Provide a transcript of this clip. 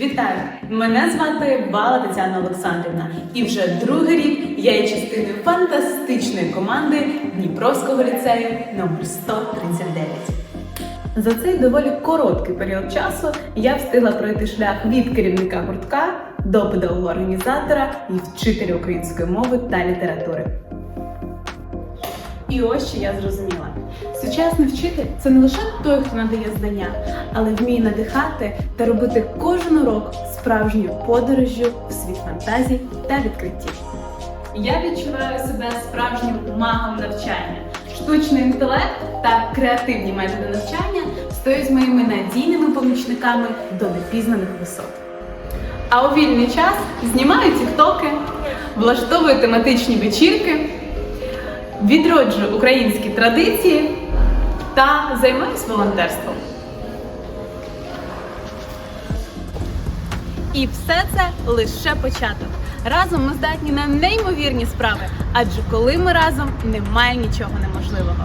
Вітаю! Мене звати Бала Тетяна Олександрівна, і вже другий рік я є частиною фантастичної команди Дніпровського ліцею номер 139. За цей доволі короткий період часу я встигла пройти шлях від керівника гуртка до педагога-організатора і вчителя української мови та літератури. І ось що я зрозуміла: сучасний вчитель це не лише той, хто надає знання, але вміє надихати та робити кожен урок справжньою подорожжю в світ фантазій та відкриттів. Я відчуваю себе справжнім магом навчання. Штучний інтелект та креативні методи навчання стоять моїми надійними помічниками до непізнаних висот. А у вільний час знімаю тіктоки, влаштовую тематичні вечірки, відроджую українські традиції та займаюсь волонтерством. І все це лише початок. Разом ми здатні на неймовірні справи, адже коли ми разом немає нічого неможливого.